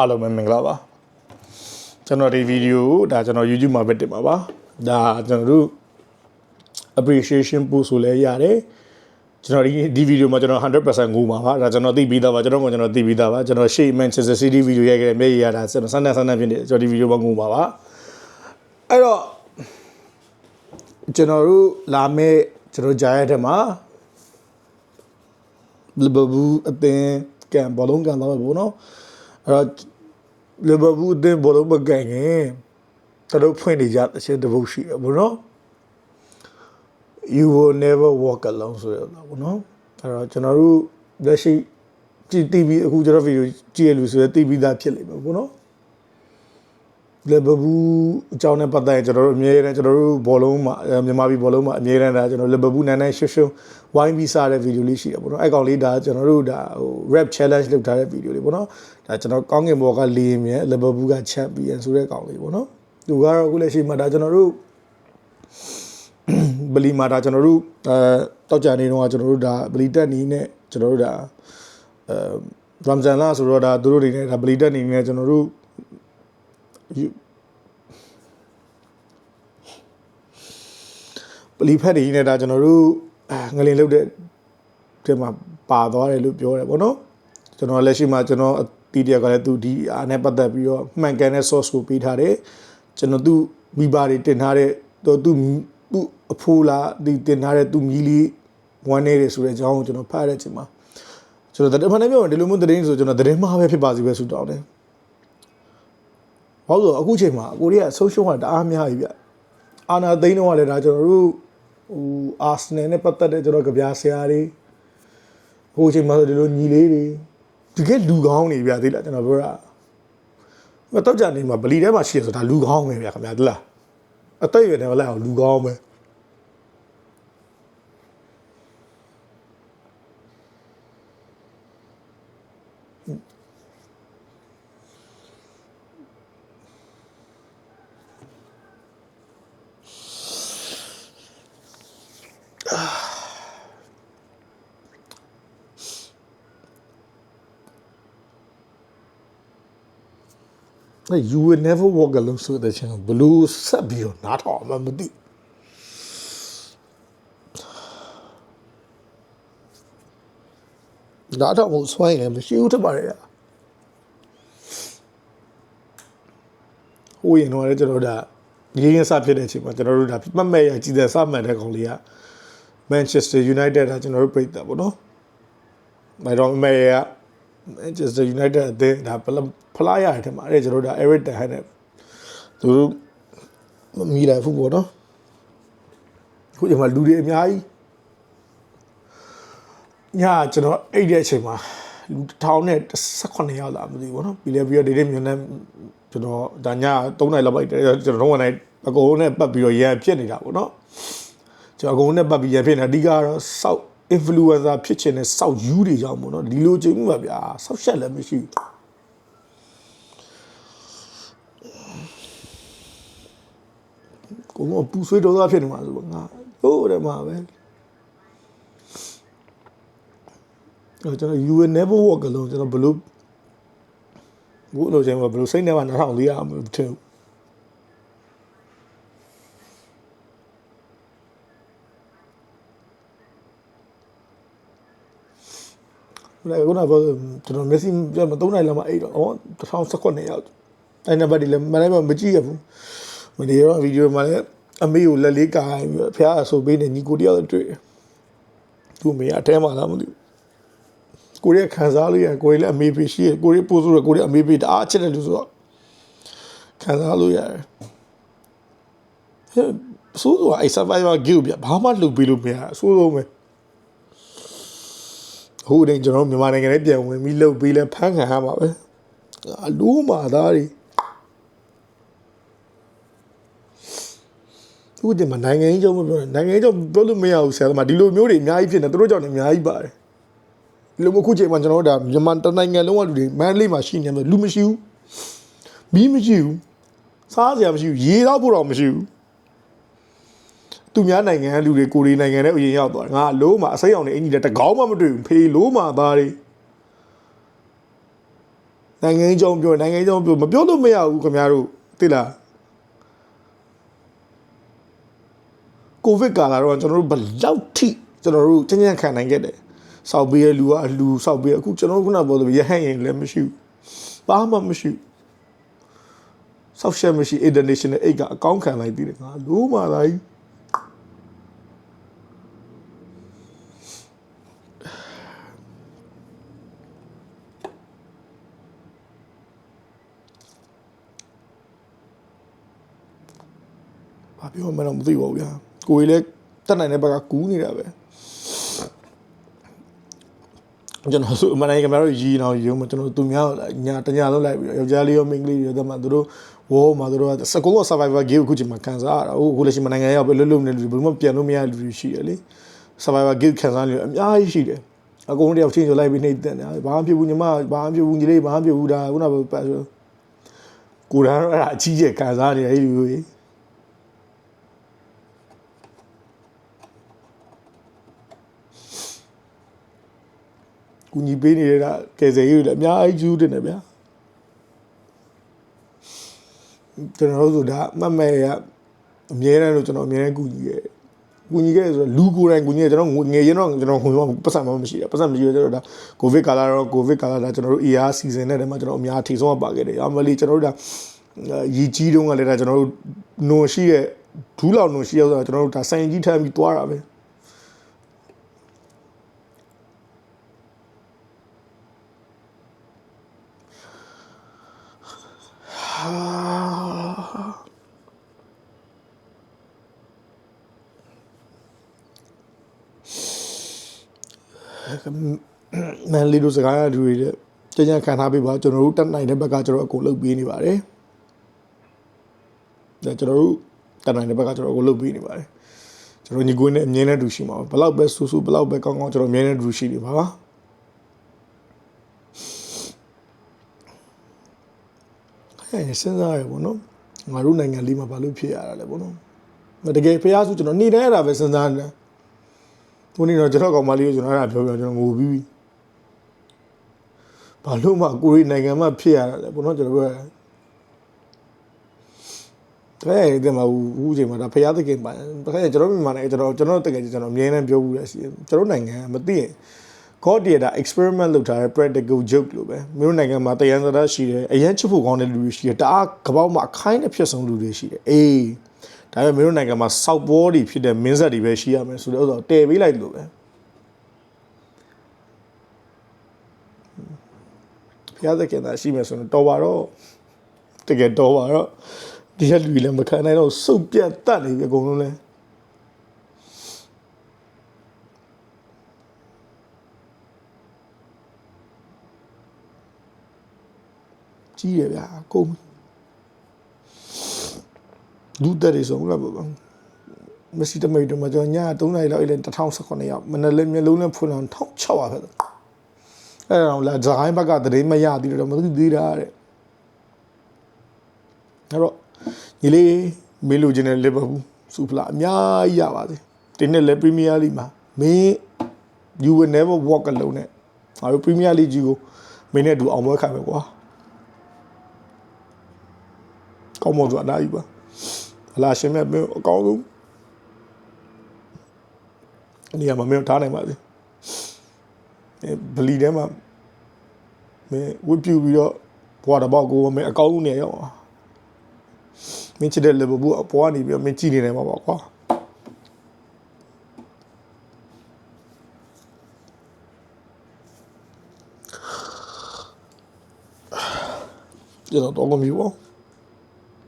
အားလုံးပဲမင်္ဂလာပါကျွန်တော်ဒီဗီဒီယိုကိုဒါကျွန်တော် YouTube မှာပဲတင်ပါပါဒါကျွန်တော်တို့ appreciation post ဆိုလဲရတယ်ကျွန်တော်ဒီဒီဗီဒီယိုမှာကျွန်တော်100%ငိုမှာပါဒါကျွန်တော်သိပြီးသားပါကျွန်တော်ကကျွန်တော်သိပြီးသားပါကျွန်တော်ရှေ့ Manchester City ဗီဒီယိုရိုက်ခဲ့တဲ့မျက်ရည်ရတာကျွန်တော်ဆန်းဆန်းဆန်းဆန်းဖြစ်နေကျွန်တော်ဒီဗီဒီယိုမှာငိုမှာပါအဲ့တော့ကျွန်တော်တို့လာမဲ့ကျွန်တော်ကြားရတဲ့မှာလီဗာပူးအသင်းကန်ဘောလုံးကန်သွားမှာပေါ့နော်အဲ့တော့ လီဗာပူးအသင်းဘောလုံးမကန်ခင်သူတို့ဖွင့်နေကြအချင်းတစ်ပုတ်ရှိတယ်ပေါ့နော် you will never walk alone ဆိုရတာပေါ့နော်အဲ့တော့ကျွန်တော်တို့လက်ရှိကြည့်တီးပြီးအခုကျွန်တော်ဗီဒီယိုကြည့်ရလို့ဆိုရတီးပြီးသားဖြစ်လိမ့်မယ်ပေါ့နော် လေဘဘူးအကြောင်းနဲ့ပတ်သက်ရင်ကျွန်တော်တို့အမြဲတမ်းကျွန်တော်တို့ဘောလုံးမှာမြန်မာပြည်ဘောလုံးမှာအမြဲတမ်းဒါကျွန်တော်လေဘဘူးနန်းနန်းရှွတ်ရှွတ်ဝိုင်းပြီးစားတဲ့ဗီဒီယိုလေးရှိတယ်ပေါ့နော်အဲ့ကောင်လေးဒါကျွန်တော်တို့ဒါဟို rap challenge လုပ်ထားတဲ့ဗီဒီယိုလေးပေါ့နော်ဒါကျွန်တော်ကောင်းကင်ဘောကလေးမြဲလေဘဘူးက champion ဆိုတဲ့ကောင်လေးပေါ့နော်သူကတော့အခုလက်ရှိမှာဒါကျွန်တော်တို့ဘလီမာတာကျွန်တော်တို့အဲတောက်ကြနေတော့ကျွန်တော်တို့ဒါဘလီတက်နီးနဲ့ကျွန်တော်တို့ဒါအဲရမ်ဇန်လာဆိုတော့ဒါသူတို့တွေနဲ့ဒါဘလီတက်နီးနဲ့ကျွန်တော်တို့ ဘလီဖက်တွေနဲ့ဒါကျွန်တော်တို့ငလင်လုတ်တဲ့ဒီမှာပါသွားတယ်လို့ပြောတယ်ဗောနော်ကျွန်တော်လက်ရှိမှာကျွန်တော်အတီးတရကလည်းသူဒီအားနဲ့ပတ်သက်ပြီးတော့မှန်ကန်တဲ့ source ကိုပေးထားတယ်ကျွန်တော်သူမိဘတွေတင်ထားတဲ့သူသူသူအဖိုးလားဒီတင်ထားတဲ့သူမြီးလေးဝမ်းနေတယ်ဆိုတဲ့အကြောင်းကိုကျွန်တော်ဖတ်ရတဲ့အချိန်မှာကျွန်တော်တမန်နဲ့ပြောရင်ဒီလိုမျိုးသတင်းဆိုကျွန်တော်သတင်းမှားပဲဖြစ်ပါစီပဲဆူတောင်းတယ် ဘာလို့လဲအခုချိန်မှာကိုရီးယားဆုံးရှုံးတာတအားများပြီဗျအာနာသိန်းတော့လည်းဒါကျွန်တော်တို့ဟိုအာဆနယ်နဲ့ပတ်သက်တဲ့ကျွန်တော်ကြပြဆရာတွေဟိုချိန်မှာဆိုဒီလိုညီလေးတွေတကယ်လူကောင်းနေဗျသိလားကျွန်တော်ပြောတာမတော့ကြနေမှာဗလီထဲမှာရှိရဆိုတာလူကောင်းပဲဗျခင်ဗျာသိလားအသက်အရွယ်နဲ့လည်းအောင်လူကောင်းပဲ you will never walk alone ဆိုတဲ့ချင်းဘလူးဆက်ပြီးတော့နားထောင်မှမသိနားထောင်ဖို့စွမ်းရည်မရှိဘူးတပါးရဟိုရင်တော့လည်းကျွန်တော်ဒါရင်းရစဖြစ်တဲ့အချိန်မှာကျွန်တော်တို့ဒါမှတ်မဲ့ရကြည်တဲ့စမှတ်တဲ့ကောင်လေးက Manchester United ကကျွန်တော်တို့ပြိတ္တာပေါ့နော်။မိုင်တော့မဲ့ရ Manchester United အသင်းဒါဖလားရတယ်ထင်ပါတယ်ကျွန်တော်တို့ဒါ Eric Ten Hag နဲ့သူတို့မီလာဖူဘောနော်ခုဒီမှာလူတွေအများကြီးညကျွန်တော်အိတ်တဲ့အချိန်မှာလူ1000နဲ့18ရောက်လာမသိဘူးဘောနော်ပြီးလဲပြီးတော့ဒီနေ့မြန်နေကျွန်တော်ဒါည3နိုင်လောက်ပိုက်တယ်ကျွန်တော်တော့နိုင်အကုန်လုံးနဲ့ပတ်ပြီးတော့ရန်ဖြစ်နေတာပေါ့နော်ကျွန်တော်အကုန်လုံးနဲ့ပတ်ပြီးရန်ဖြစ်နေတာအဓိကကတော့စောက် influencer ဖြစ်ချင်တဲ့စောက်ယူတွေကြောင့်ပေါ့နော်ဒီလိုချိန်မှုပါဗျာစောက်ရှက်လည်းမရှိဘူးကိုကပူဆွေးတော်သားဖြစ်နေမှာဆိုငါဟိုးတယ်မှာပဲကျွန်တော် you will never walk alone ကျွန်တော်ဘလို့ဘုလို့ချိန်မှာဘလို့စိတ်နဲ့မှ2400ရမှာမထင်ဘူး ခုနကကျွန်တော်မက်ဆီကျွန်တော်3နိုင်လောက်မှအဲ့တော့ဩ2019ရောက်အဲ့နံပါတ်ဒီလည်းမလည်းမကြည့်ရဘူးမနေ့ရောဗီဒီယိုမှာလည်းအမေကိုလက်လေးကာပြီးဖះအဆိုပေးနေညီကိုတယောက်တွေ့သူ့မေအထဲမှာလားမသိဘူးကိုရီးယားခံစားလို့ရကိုရီးလည်းအမေပေးရှိရကိုရီးပို့ဆိုရကိုရီးအမေပေးတအားချစ်တယ်လို့ဆိုတော့ခံစားလို့ရတယ်ဟဲ့ဆိုးဆိုအဲ့ survivor guild ပြဘာမှလုပ်ပေးလို့မရအဆိုးဆုံးပဲ ဟိုတင်ကျွန်တော်မြန်မာနိုင်ငံနဲ့ပြန်ဝင်ပြီးလှုပ်ပြီးလဲဖမ်းခံရမှာပဲအလိုးမာသားတွေသူတင်မှာနိုင်ငံကြီးကြောင့်မပြောနဲ့နိုင်ငံကြီးကြောင့်ပြောလို့မရဘူးဆရာသမားဒီလိုမျိုးတွေအများကြီးဖြစ်နေသူတို့ကြောင့်လည်းအများကြီးပါတယ်ဒီလိုမျိုးခုချိန်မှာကျွန်တော်တို့ဒါမြန်မာတနိုင်ငံလုံးကလူတွေမန္တလေးမှာရှိနေတယ်လူမရှိဘူးမီးမရှိဘူးစားစရာမရှိဘူးရေတော့ဖို့တော့မရှိဘူး သူများနိုင်ငံလူတွေကိုရီးနိုင်ငံနဲ့အရင်ရောက်သွားတယ်ငါလိုးမှာအစိမ်းအောင်နေအင်ကြီးတဲ့တကောင်းမှမတွေ့ဘူးဖေးလိုးမှာသားတွေနိုင်ငံရေးကြောင်းပြောနိုင်ငံရေးကြောင်းပြောမပြောလို့မရဘူးခင်ဗျားတို့သိလားကိုဗစ်ကာလာတော့ကျွန်တော်တို့ဘယ်လောက်ထိကျွန်တော်တို့ချင်းချင်းခံနိုင်ခဲ့တယ်စောက်ပေးရလူကအလူစောက်ပေးအခုကျွန်တော်တို့ခုနပြောလို့ရဟန့်ရင်လည်းမရှိဘူးဘာမှမရှိဘူးစောက်ရှက်မရှိ international အိတ်ကအကောင့်ခံလိုက်သေးတယ်ငါလို့မှလာ ဘာပြောမှန်းတော့မသိပါဘူးဗျာကိုကြီးလည်းတက်နိုင်တဲ့ဘက်ကကူးနေတာပဲကျွန်တော်ဆိုမနိုင်ကမတို့ရီအောင်ရုံမကျွန်တော်သူများညာတညာလုံးလိုက်ပြီးတော့ယောက်ျားလေးရောမိန်းကလေးရောတမသူတို့ဝေါ်မှာသူတို့ကစကော survivor game အခုချိန်မှာခံစားရတာဟုတ်အခုလည်းရှိမနိုင်ငံရောက်ပဲလွတ်လွတ်နေလူတွေဘယ်မှပြန်လို့မရလူတွေရှိတယ်လေ survivor game ခံစားနေအများကြီးရှိတယ်အကုန်တယောက်ချင်းချလိုက်ပြီးနှိမ့်တဲ့တယ်ဘာမှဖြစ်ဘူးညီမဘာမှဖြစ်ဘူးညီလေးဘာမှဖြစ်ဘူးဒါခုနကပတ်ဆိုကိုယ်တိုင်တော့အဲ့ဒါအကြီးကျယ်ခံစားနေတယ်အဲ့ဒီလိုကြီး ကူညီပေးနေတဲ့ကကယ်ဆယ်ရေးတွေလည်းအများကြီးကျူးတင်တယ်ဗျာကျွန်တော်တို့ဆိုတာမတ်မဲရအမြဲတမ်းလို့ကျွန်တော်အမြဲတမ်းကူညီခဲ့ကူညီခဲ့ဆိုတော့လူကိုယ်တိုင်ကူညီခဲ့ကျွန်တော်ငွေငယ်ရင်တော့ကျွန်တော်ဟိုမှာပတ်စံမှမရှိတယ်ပတ်စံမရှိရကျွန်တော်ဒါကိုဗစ်ကာလာတော့ကိုဗစ်ကာလာဒါကျွန်တော်တို့ AR season နဲ့တည်းမှာကျွန်တော်အများထိဆုံးပါခဲ့တယ်အမလီကျွန်တော်တို့ဒါရီကြီးတုန်းကလည်းဒါကျွန်တော်တို့နွန်ရှိရဲ့ဒူးလောက်နွန်ရှိရောက်ဆိုတော့ကျွန်တော်တို့ဒါဆိုင်ကြီးထမ်းပြီးသွားတာပဲ မန်လေးတို့စကားရလူတွေတဲ့ကြင်ကြံခံထားပေးပါကျွန်တော်တို့တက်နိုင်တဲ့ဘက်ကကျွန်တော်အကုန်လုပ်ပေးနေပါတယ်ဒါကျွန်တော်တို့တက်နိုင်တဲ့ဘက်ကကျွန်တော်အကုန်လုပ်ပေးနေပါတယ်ကျွန်တော်ညီကိုနဲ့အမြင်နဲ့တူရှိမှာဘလောက်ပဲဆူဆူဘလောက်ပဲကောင်းကောင်းကျွန်တော်အမြင်နဲ့တူရှိနေပါပါအဲစဉ်းစားရပေါ့နော်ငါတို့နိုင်ငံလေးမှာဘာလို့ဖြစ်ရတာလဲပေါ့နော်တကယ်ဖျားစုကျွန်တော်နေတိုင်းအဲ့ဒါပဲစဉ်းစားနေတာ ခုနေတော့ကျွန်တော်ကောင်မလေးကိုကျွန်တော်အဲ့ဒါပြောပြကျွန်တော်ငိုပြီးပြီဘာလို့မှကိုရီနိုင်ငံမှာဖြစ်ရတာလဲဘုံတော့ကျွန်တော်ပြောတယ်တဲ့တဲ့မှာဦးချိန်မှာဒါဖျားသခင်ပါတခါကျွန်တော်မြန်မာနိုင်ငံကျွန်တော်ကျွန်တော်တကယ်ကျွန်တော်အမြဲတမ်းပြောဘူးလေရှိကျွန်တော်နိုင်ငံမသိရင် God တည်းတာ experiment လုပ်ထားတဲ့ practical joke လို့ပဲမျိုးနိုင်ငံမှာတယန်းစရာရှိတယ်အရန်ချစ်ဖို့ကောင်းတဲ့လူတွေရှိတယ်တအားကပောက်မှာအခိုင်းအဖြစ်ဆုံးလူတွေရှိတယ်အေး ဒါပေမဲ့မျိုးနိုင်ငံမှာစောက်ဘောတွေဖြစ်တဲ့မင်းဆက်တွေပဲရှိရမယ်ဆိုတော့တည်ပေးလိုက်လို့ပဲဖျားသခင်သာရှိမယ်ဆိုတော့တော်ပါတော့တကယ်တော်ပါတော့ဒီကလူတွေလည်းမခံနိုင်တော့စုပ်ပြတ်တတ်နေပြီအကုန်လုံးလဲကြီးရဗျာကုန်ပြီ လူတက်တွေဆုံးလာပါဘာမစီတမိတ်တော့မကြောည3နိုင်လောက်အဲ့2019ရောက်မနက်လည်းမျိုးလုံးနဲ့ဖွင့်အောင်1600ပဲအဲ့တော့လာဇိုင်းဘက်ကတရေမရသေးတော့မသိသေးတာတဲ့အဲ့တော့ညီလေးမေးလို့ခြင်းတဲ့လီဗာပူးစူဖလာအများကြီးရပါသေးဒီနေ့လည်းပရီးမီးယားလိမှာမင်း you will never walk alone နဲ့ငါတို့ပရီးမီးယားလိကြီးကိုမင်းနဲ့တူအောင်ပွဲခံမယ်ကွာကောင်းမွန်စွာနိုင်ပါ အလားရှင်မြတ်မင်းအကောင်းဆုံးနေရာမှာမင်းထားနိုင်ပါစေအဲဗလီထဲမှာမင်းဝတ်ပြူပြီးတော့ဘွားတစ်ပေါက်ကိုမင်းအကောင်းဆုံးနေရောက်အောင်မင်းချစ်တဲ့ level ဘူးအပေါ်ကနေပြီးတော့မင်းကြည့်နေတယ်မှာပေါ့ကွာကျွန်တော်တော့မမြင်ပါဘူး